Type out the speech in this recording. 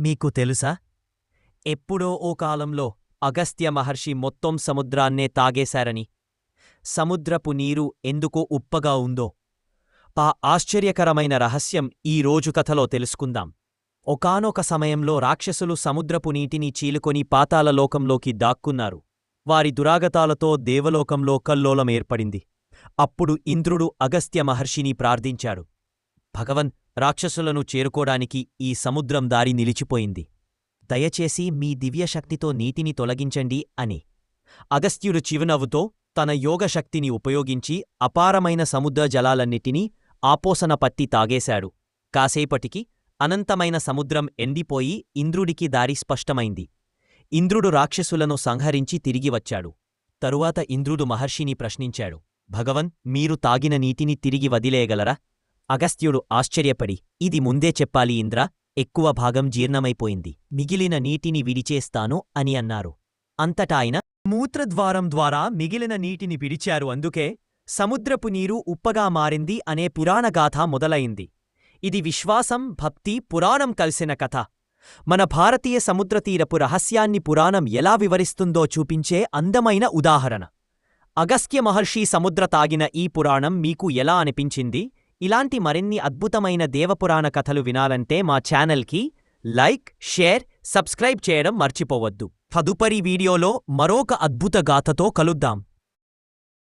మీకు తెలుసా? ఎప్పుడో ఓ కాలంలో అగస్త్య మహర్షి మొత్తం సముద్రాన్నే తాగేశారని. సముద్రపు నీరు ఎందుకో ఉప్పగా ఉందో. ఆ ఆశ్చర్యకరమైన రహస్యం ఈ రోజు కథలో తెలుసుకుందాం. ఒకానొక సమయంలో రాక్షసులు సముద్రపు నీటిని చీలుకొని పాతాళలోకంలోకి దాక్కున్నారు. వారి దురాగతాలతో దేవలోకంలో కల్లోలం ఏర్పడింది. అప్పుడు ఇంద్రుడు అగస్త్య మహర్షిని ప్రార్థించాడు. భగవన్ రాక్షసులను చేరుకోడానికి ఈ సముద్రం దారి నిలిచిపోయింది. దయచేసి మీ దివ్యశక్తితో నీతిని తొలగించండి అని. అగస్త్యుడు చిరునవ్వుతో తన యోగశక్తిని ఉపయోగించి అపారమైన సముద్ర జలాలన్నిటినీ ఆపోసన పట్టి తాగేశాడు. కాసేపటికి అనంతమైన సముద్రం ఎండిపోయి ఇంద్రుడికి దారి స్పష్టమైంది. ఇంద్రుడు రాక్షసులను సంహరించి తిరిగి వచ్చాడు. తరువాత ఇంద్రుడు మహర్షిని ప్రశ్నించాడు. భగవన్ మీరు తాగిన నీటిని తిరిగి వదిలేయగలరా? అగస్త్యుడు ఆశ్చర్యపడి ఇది ముందే చెప్పాలి ఇంద్ర ఎక్కువ భాగం జీర్ణమైపోయింది. మిగిలిన నీటిని విడిచేస్తాను అని అన్నారు. అంతటా ఆయన మూత్రద్వారం ద్వారా మిగిలిన నీటిని విడిచారు అందుకే సముద్రపు నీరు ఉప్పగా మారింది అనే పురాణగాథ మొదలైంది. ఇది విశ్వాసం భక్తి పురాణం కలిసిన కథ. మన భారతీయ సముద్రతీరపు రహస్యాన్ని పురాణం ఎలా వివరిస్తుందో చూపించే అందమైన ఉదాహరణ. అగస్త్య మహర్షి సముద్ర తాగిన ఈ పురాణం మీకు ఎలా అనిపించింది? ఇలాంటి మరిన్ని అద్భుతమైన దేవపురాణ కథలు వినాలంటే మా ఛానల్కి లైక్ షేర్ సబ్స్క్రైబ్ చేయడం మర్చిపోవద్దు. తదుపరి వీడియోలో మరొక అద్భుత గాథతో కలుద్దాం.